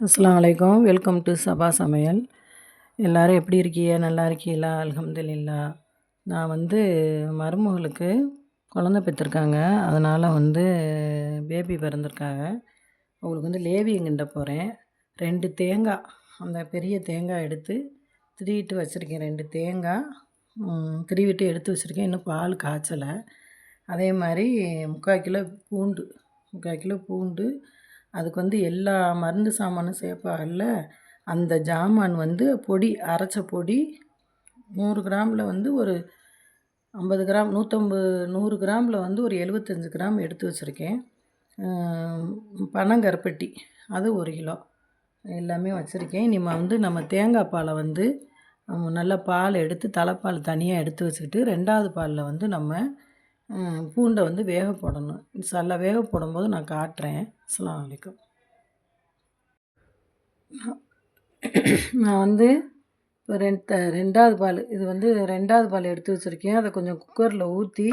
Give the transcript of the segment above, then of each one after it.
அஸ்லாம் அலைக்கும். Welcome to சபா சமையல். எல்லோரும் எப்படி இருக்கீங்க? நல்லா இருக்கீங்களா? அலகம்துல்லா நான் வந்து மருமகளுக்கு குழந்த பெற்றிருக்காங்க. அதனால் வந்து பேபி பிறந்திருக்காங்க. அவங்களுக்கு வந்து லேவியம் கிண்ட போகிறேன் ரெண்டு தேங்காய் அந்த பெரிய தேங்காய் எடுத்து திருவிட்டு வச்சுருக்கேன். ரெண்டு தேங்காய் திருவிட்டு எடுத்து வச்சுருக்கேன். இன்னும் பால் காய்ச்சலை. அதே மாதிரி முக்கால் கிலோ பூண்டு முக்கால் கிலோ பூண்டு அதுக்கு வந்து எல்லா மருந்து சாமானும் சேர்ப்பாங்கல்ல அந்த ஜாமான் வந்து பொடி அரைச்ச பொடி நூறு கிராமில் வந்து ஒரு ஐம்பது கிராம் நூற்றம்பது நூறு கிராமில் வந்து ஒரு எழுபத்தஞ்சு கிராம் எடுத்து வச்சுருக்கேன். பனங்கருப்பட்டி அது ஒரு கிலோ எல்லாமே வச்சுருக்கேன். இனிமேல் வந்து நம்ம தேங்காய் பாலை வந்து நல்லா பால் எடுத்து தலைப்பால் தனியாக எடுத்து வச்சுக்கிட்டு ரெண்டாவது பாலில் வந்து நம்ம பூண்டை வந்து வேக போடணும். இன்ஷால்லா வேக போடும்போது நான் காட்டுறேன். அஸ்லாம் அலைக்கும். நான் வந்து இப்போ ரெண்டு ரெண்டாவது பால் இது வந்து ரெண்டாவது பால் எடுத்து வச்சுருக்கேன். அதை கொஞ்சம் குக்கரில் ஊற்றி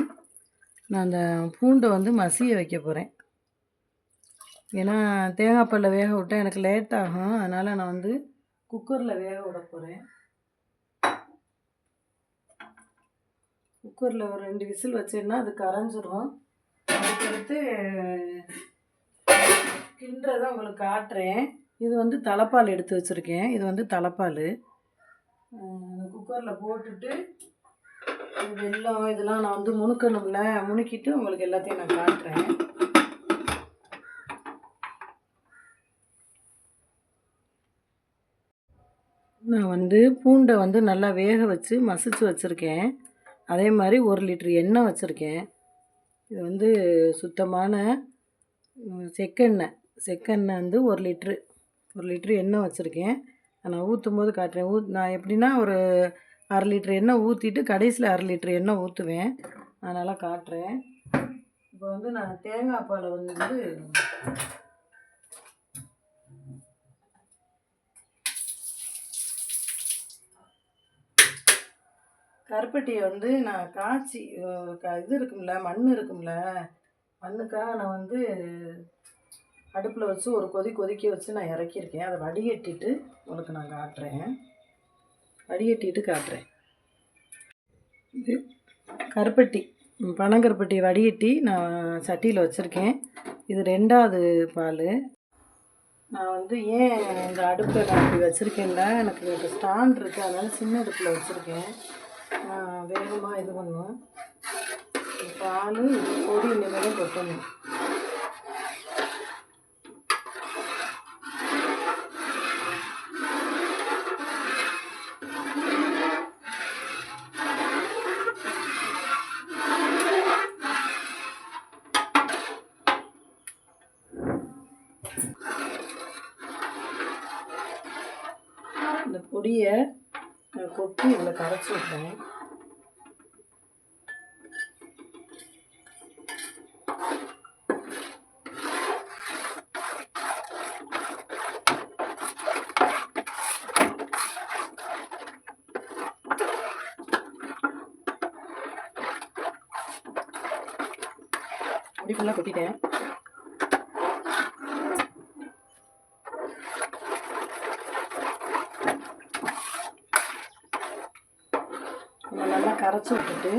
நான் அந்த பூண்டை வந்து மசிய வைக்க போகிறேன் ஏன்னா தேங்காய் பாலில் வேக விட்டால் எனக்கு லேட் ஆகும். அதனால் நான் வந்து குக்கரில் வேக விட போகிறேன் குக்கரில் ஒரு ரெண்டு விசில் வச்சேன்னா அது கரைஞ்சிரும். அதுக்கடுத்து கிண்டுறதை உங்களுக்கு காட்டுறேன். இது வந்து தலைப்பால் எடுத்து வச்சுருக்கேன். இது வந்து தலைப்பால். குக்கரில் போட்டுட்டு வெள்ளம் வெல்லம் இதெல்லாம் நான் வந்து முணுக்கணும்ல முணுக்கிட்டு உங்களுக்கு எல்லாத்தையும் நான் காட்டுறேன். நான் வந்து பூண்டை வந்து நல்லா வேக வச்சு மசிச்சு வச்சுருக்கேன். அதே மாதிரி ஒரு லிட்ரு எண்ணெய் வச்சுருக்கேன். இது வந்து சுத்தமான செக்கெண்ணெய். செக்கெண்ணெய் வந்து ஒரு லிட்ரு ஒரு லிட்ரு எண்ணெய் வச்சுருக்கேன். நான் ஊற்றும் போது காட்டுறேன். ஊத் நான் எப்படின்னா ஒரு அரை லிட்ரு எண்ணெய் ஊற்றிட்டு கடைசியில் அரை லிட்ரு எண்ணெய் ஊற்றுவேன் அதனால் காட்டுறேன். இப்போ வந்து நான் தேங்காய் பாலை வந்து கருப்பட்டியை வந்து நான் காய்ச்சி க இது இருக்கும்ல மண் இருக்கும்ல மண்ணுக்காக நான் வந்து அடுப்பில் வச்சு ஒரு கொதி கொதிக்க வச்சு நான் இறக்கியிருக்கேன். அதை வடிகட்டிட்டு உங்களுக்கு நான் காட்டுறேன். வடிகட்டிட்டு காட்டுறேன். இது கருப்பட்டி ம், பனங்கருப்பட்டி வடிகட்டி நான் சட்டியில் வச்சுருக்கேன். இது ரெண்டாவது பால். நான் வந்து ஏன் இந்த அடுப்பை நான் இப்படி வச்சுருக்கேன்ல எனக்கு ஸ்டாண்ட் இருக்குது அதனால் சின்ன அடுப்பில் வச்சுருக்கேன். வேகமாக இது பண்ணுவேன் பால் பொடி இனிமேல் கொட்டணும். இந்த பொடியை கொட்டி இதில் கரைச்சி விட்றேன் பொடி ஃபுல்லாக கொட்டிட்டேன் நம்ம நல்லா கரைச்சி விட்டுட்டு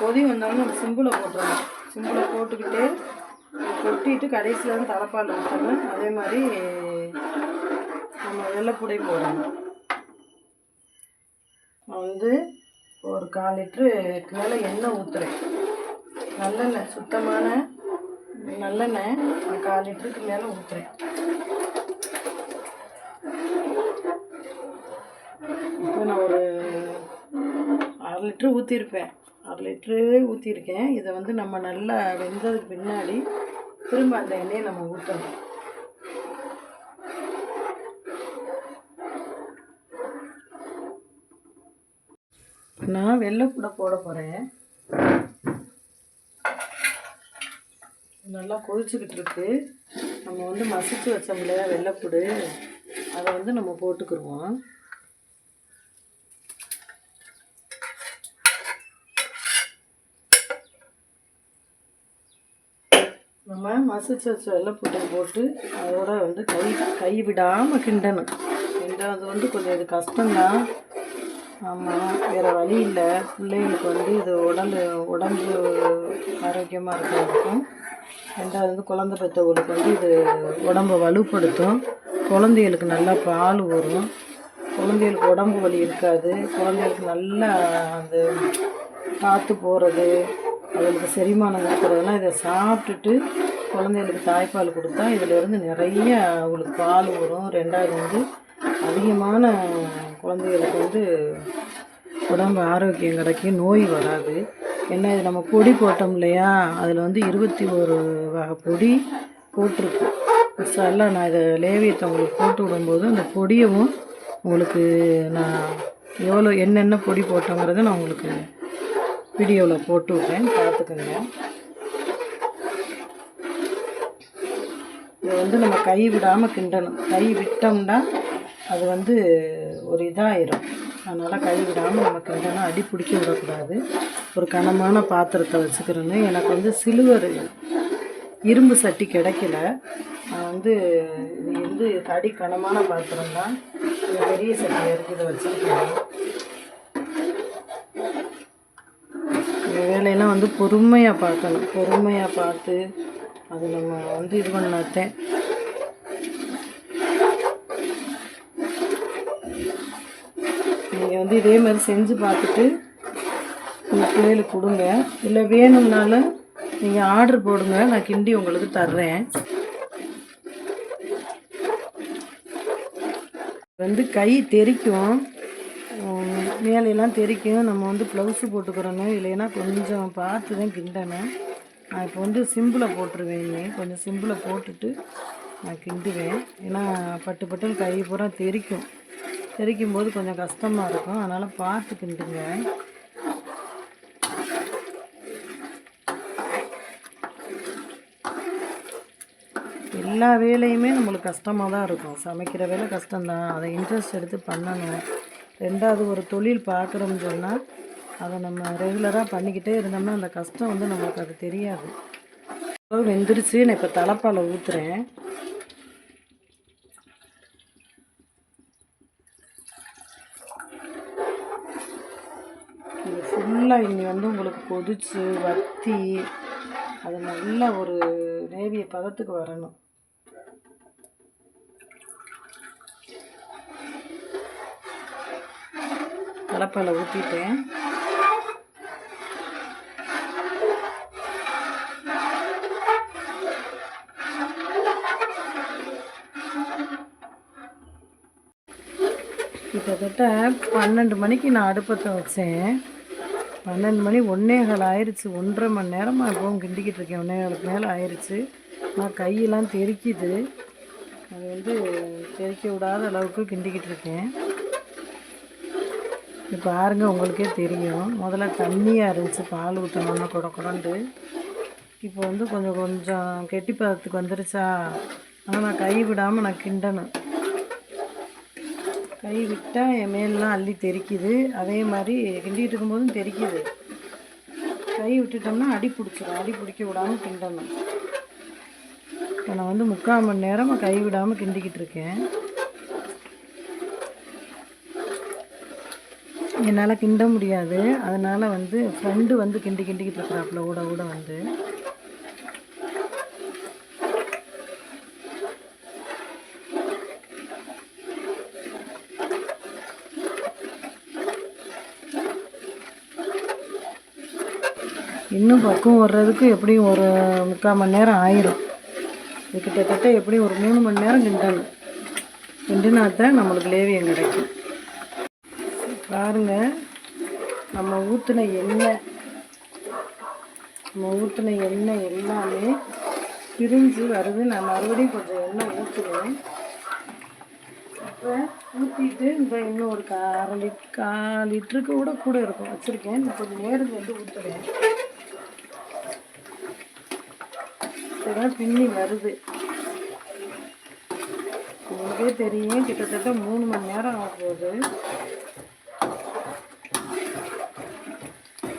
கொதி வந்தாலும் நம்ம சிம்பிளை போட்டுருவோம் சிம்பிளை போட்டுக்கிட்டு கொட்டிட்டு கடைசியில் வந்து தலைப்பால் ஊற்றணும் அதே மாதிரி நம்ம வெள்ளைப்பூடை போடணும். நான் வந்து ஒரு கால் லிட்டருக்கு மேலே எண்ணெய் ஊற்றுறேன் நல்லெண்ணெய் சுத்தமான நல்லெண்ணெய் நான் கால் லிட்டருக்கு மேலே ஊற்றுறேன் இப்போ நான் ஒரு அரை லிட்ரு ஊற்றிருப்பேன் அரை லிட்ரு ஊற்றிருக்கேன் இதை வந்து நம்ம நல்லா வெந்ததுக்கு பின்னாடி திரும்ப அந்த எண்ணெயை நம்ம ஊற்றணும் நான் வெள்ளைப்பூடை போட போகிறேன் நல்லா கொதிச்சுக்கிட்டு இருக்கு. நம்ம வந்து மசிச்சு வச்சோம் இல்லையா வெள்ளைப்பூடு அதை வந்து நம்ம போட்டுக்கிருவோம். நம்ம வெள்ளை வெள்ளைப்பூட்டை போட்டு அதோட வந்து கை கை விடாமல் கிண்டணும். கிண்டது வந்து கொஞ்சம் இது கஷ்டம்தான். ஆமாம் வேறு வழி இல்லை. பிள்ளைங்களுக்கு வந்து இது உடம்பு உடம்பு ஆரோக்கியமாக இருக்கிறதுக்கும் ரெண்டாவது வந்து குழந்த பெற்றவங்களுக்கு வந்து இது உடம்பை வலுப்படுத்தும். குழந்தைகளுக்கு நல்லா பால் வரும் குழந்தைகளுக்கு உடம்பு வலி இருக்காது. குழந்தைகளுக்கு நல்லா அந்த காற்று போகிறது அவங்களுக்கு செரிமானம் கொடுக்குறதெல்லாம் இதை சாப்பிட்டுட்டு குழந்தைகளுக்கு தாய்ப்பால் கொடுத்தா இதிலேருந்து நிறைய அவங்களுக்கு பால் வரும். ரெண்டாவது வந்து அதிகமான குழந்தைகளுக்கு வந்து உடம்பு ஆரோக்கியம் கிடைக்கும் நோய் வராது. ஏன்னா இது நம்ம பொடி போட்டோம் இல்லையா? அதில் வந்து இருபத்தி ஒரு வகை பொடி போட்டிருக்கு. மசாலா நான் இதை லேவியத்தை உங்களுக்கு போட்டு விடும்போது அந்த பொடியவும் உங்களுக்கு நான் எவ்வளோ என்னென்ன பொடி போட்டோங்கிறத நான் உங்களுக்கு வீடியோவில் போட்டு விட்றேன். பார்த்துக்கோங்க. இதை வந்து நம்ம கை விடாமல் கிண்டணும். கை விட்டோம்னா அது வந்து ஒரு இதாகிடும் அதனால் கை விடாமல் நம்ம கிண்டணும் அடி பிடிக்க விடக்கூடாது. ஒரு கனமான பாத்திரத்தை வச்சுக்கிறேன்னு. எனக்கு வந்து சிலுவர் இரும்பு சட்டி கிடைக்கல. நான் வந்து இது வந்து தடி கனமான பாத்திரம் தான். பெரிய சட்டி இருக்குது இதை வச்சுருக்கேன். இந்த வேலையெல்லாம் வந்து பொறுமையாக பார்க்கணும். பொறுமையாக பார்த்து அது நம்ம வந்து இது பண்ணாத்தேன் நீங்கள் வந்து இதே மாதிரி செஞ்சு பார்த்துட்டு உங்கள் பிள்ளைகளுக்கு கொடுங்க. இல்லை வேணும்னாலும் நீங்கள் ஆர்டர் போடுங்க. நான் கிண்டி உங்களுக்கு தர்றேன். வந்து கை தெறிக்கும் உம், மேலையெல்லாம் தெறிக்கும் நம்ம வந்து ப்ளவுஸு போட்டுக்கிறோன்னு இல்லைன்னா கொஞ்சம் பார்த்து தான் கிண்டணும். நான் இப்போ வந்து சிம்பிளை போட்டுருவேன் கொஞ்சம் சிம்பிளை போட்டுட்டு நான் கிண்டுவேன். ஏன்னா பட்டு பட்டுன்னு கை பூரா தெறிக்கும் தெறிக்கும் போது கொஞ்சம் கஷ்டமாக இருக்கும். அதனால் பார்த்து கிண்டுங்க. எல்லா வேலையுமே நம்மளுக்கு கஷ்டமாக தான் இருக்கும். சமைக்கிற வேலை கஷ்டம்தான். அதை இன்ட்ரெஸ்ட் எடுத்து பண்ணணும். ரெண்டாவது ஒரு தொழில் பார்க்குறோம்னு சொன்னால் அதை நம்ம ரெகுலராக பண்ணிக்கிட்டே இருந்தோம்னா அந்த கஷ்டம் வந்து நம்மளுக்கு அது தெரியாது. வெந்துருச்சு நான் இப்போ தலைப்பால் ஊற்றுறேன் இது ஃபுல்லாக இனி வந்து உங்களுக்கு கொதிச்சு வத்தி அது நல்ல ஒரு நேவிய பதத்துக்கு வரணும். தலைப்பால் ஊற்றிட்டேன் கிட்டத்தட்ட பன்னெண்டு மணிக்கு நான் அடுப்பத்தை வச்சேன். பன்னெண்டு மணி ஒன்னேகால் ஆயிடுச்சு ஒன்றரை மணி நேரமாக இப்போவும் கிண்டிக்கிட்டு இருக்கேன். ஒன்னே மேலே ஆயிடுச்சு நான் கையெல்லாம் தெறிக்குது அது வந்து தெறிக்க விடாத அளவுக்கு கிண்டிக்கிட்டு இருக்கேன். இப்போ பாருங்க உங்களுக்கே தெரியும். முதல்ல தண்ணியாக இருந்துச்சு. பால் ஊற்றணும்னா கூட குடண்டு இப்போ வந்து கொஞ்சம் கொஞ்சம் கெட்டி பதத்துக்கு வந்துருச்சா? ஆனால் நான் கை விடாமல் நான் கிண்டணும். கை விட்டால் என் மேலெலாம் அள்ளி தெறிக்குது அதே மாதிரி கிண்டிகிட்டு இருக்கும்போதும் தெறிக்குது கை விட்டுட்டோம்னா அடி பிடிச்சிடும் அடி பிடிக்க விடாமல் கிண்டணும். இப்போ நான் வந்து முக்கால் மணி நேரமாக கை விடாமல் கிண்டிக்கிட்டு இருக்கேன். என்னால் கிண்ட முடியாது. அதனால் வந்து ஃப்ரெண்டு வந்து கிண்டி கிண்டிக்கிட்டு இருக்கிறாப்புல ஊட ஊட வந்து. இன்னும் பக்குவம் வர்றதுக்கு எப்படியும் ஒரு முக்கால் மணி நேரம் ஆயிரும். கிட்டத்தட்ட எப்படியும் ஒரு மூணு மணி நேரம் கிண்டணும். கிண்டினாத்தான் நம்மளுக்கு லேவியம் கிடைக்கும். பாருங்க நம்ம ஊற்றின எண்ணெய் நம்ம ஊற்றின எண்ணெய் எல்லாமே பிரிஞ்சு வருது. நான் மறுபடியும் கொஞ்சம் எண்ணெய் ஊற்றுவேன் இப்போ ஊற்றிட்டு இந்த இன்னும் ஒரு கா அரை லிட் கால் லிட்டருக்கு கூட கூட இருக்கும். வச்சுருக்கேன். இன்னும் கொஞ்சம் நேரம் வந்து ஊற்றுவேன் இப்போதான் பின்னி வருது. உங்களுக்கே தெரியும். கிட்டத்தட்ட மூணு மணி நேரம் ஆகும்போது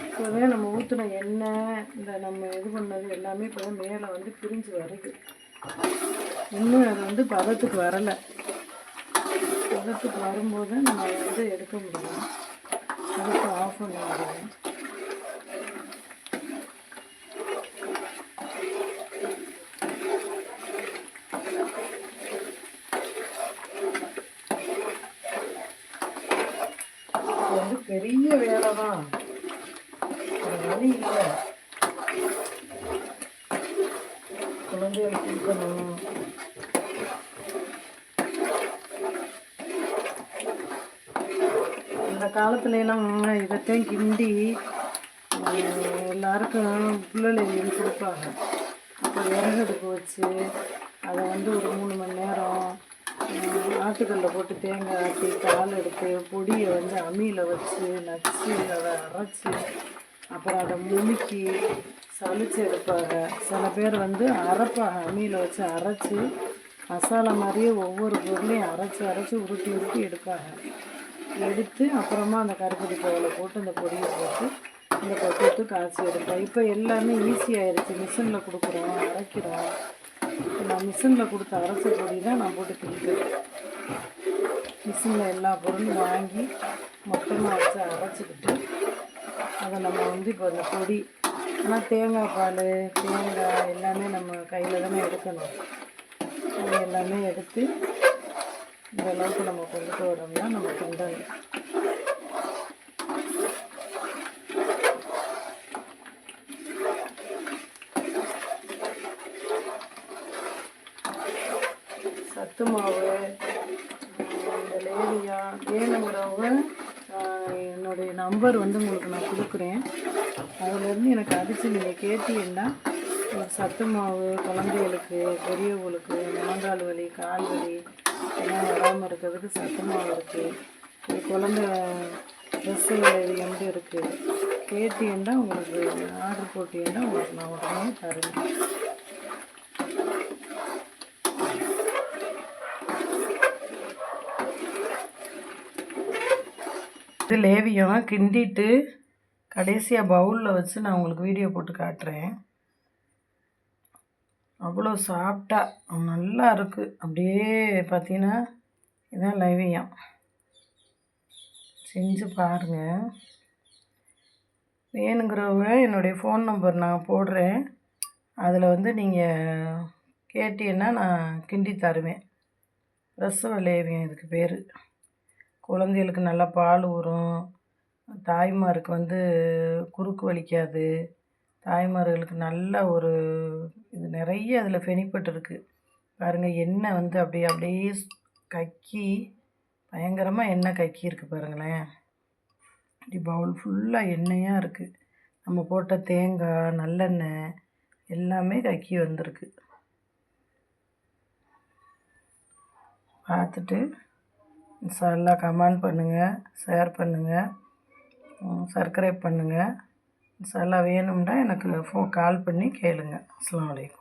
இப்போதான் நம்ம ஊற்றின எண்ணெய் இந்த நம்ம இது பண்ணது எல்லாமே இப்போ தான் மேலே வந்து பிரிஞ்சு வருது. இன்னும் அது வந்து பதத்துக்கு வரலை. பதத்துக்கு வரும்போது நம்ம வந்து எடுக்க முடியும். அடுப்பு ஆஃப் பண்ண முடியும் இது வந்து அவ்வளோதான் ஒரு வழி இல்லை. குழந்தைகளுக்கு கொடுக்கணும் அந்த காலத்துலலாம் இதைத்தான் கிண்டி எல்லாருக்கும் புள்ளலையும் கொடுப்பாங்க. அப்போ விறகு எடுக்க வச்சு அதை வந்து ஒரு மூணு மணி நேரம் ஆட்டுக்கல்ல போட்டு தேங்காய் ஆட்டி பால் எடுத்து பொடியை வந்து அம்மியில் வச்சு நச்சு அதை அரைச்சி அப்புறம் அதை முழுக்கி சலிச்சு எடுப்பாங்க சில பேர் வந்து அரைப்பாங்க அம்மியில் வச்சு அரைச்சி மசாலா மாதிரியே ஒவ்வொரு பொருளையும் அரைச்சி அரைச்சி உருட்டி உருட்டி எடுப்பாங்க. எடுத்து அப்புறமா அந்த கருப்பட்டி பவுல போட்டு அந்த பொடியை போட்டு இந்த கொட்டு காய்ச்சி எடுப்பேன் இப்போ எல்லாமே ஈஸியாகிடுச்சு மிஷினில் கொடுக்குறோம் அரைக்கிறோம். நான் மிஷினில் கொடுத்த அரைச்ச பொடி தான் நான் போட்டு கிழிக்கிறேன். மிஷினில் எல்லா பொருளும் வாங்கி மொத்தமாக வச்சு அரைச்சிக்கிட்டு அதை நம்ம வந்து இப்போ அந்த பொடி ஆனால் தேங்காய் பால் தேங்காய் எல்லாமே நம்ம கையில் தானே எடுக்கணும். அது எல்லாமே எடுத்து இந்த அளவுக்கு நம்ம கொண்டுட்டு வரோம்னா நம்ம கிண்டணும் சத்து மாவு இந்த லேலியா வேணுங்கிறவங்க ஆஹ், என்னுடைய நம்பர் வந்து உங்களுக்கு நான் கொடுக்குறேன். அதுலேருந்து எனக்கு அடித்து நீங்கள் கேட்டீங்கன்னா சத்து மாவு குழந்தைகளுக்கு பெரியவங்களுக்கு முழங்கால் வலி கால் வலி எல்லாம் வராமல் இருக்கிறதுக்கு சத்து மாவு இருக்குது குழந்த குழந்தை ட்ரெஸ்ஸு விளைவியம்ட்டு இருக்குது கேட்டீங்கன்னா உங்களுக்கு ஆர்டர் போட்டீங்கன்னா உங்களுக்கு நான் உடனே தருவேன். இது லேவியம் கிண்டிட்டு கடைசியாக பவுலில் வச்சு நான் உங்களுக்கு வீடியோ போட்டு காட்டுறேன். அவ்வளோ சாப்பிட்டா நல்லா இருக்குது அப்படியே பார்த்தீங்கன்னா இதுதான் லேவியம் செஞ்சு பாருங்கள் வேணுங்கிறவங்க என்னுடைய ஃபோன் நம்பர் நான் போடுறேன். அதில் வந்து நீங்கள் கேட்டீங்கன்னா நான் கிண்டி தருவேன். ரச லேவியம் இதுக்கு பேர். குழந்தைகளுக்கு நல்லா பால் ஊறும். தாய்மாருக்கு வந்து குறுக்கு வலிக்காது. தாய்மார்களுக்கு நல்ல ஒரு இது நிறைய அதில் பெனிஃபிட் இருக்குது பாருங்கள் எண்ணெய் வந்து அப்படியே அப்படியே கக்கி பயங்கரமாக எண்ணெய் கக்கி இருக்குது பாருங்களேன். இப்படி பவுல் ஃபுல்லாக எண்ணெயாக இருக்குது நம்ம போட்ட தேங்காய் நல்லெண்ணெய் எல்லாமே கக்கி வந்திருக்கு. பார்த்துட்டு இன்ஷால்லா கமெண்ட் பண்ணுங்கள் ஷேர் பண்ணுங்கள் சப்ஸ்கிரைப் பண்ணுங்கள் இன்ஷால்லா வேணும்னா எனக்கு ஃபோன் கால் பண்ணி கேளுங்கள் அஸ்லாம் வலைக்கம்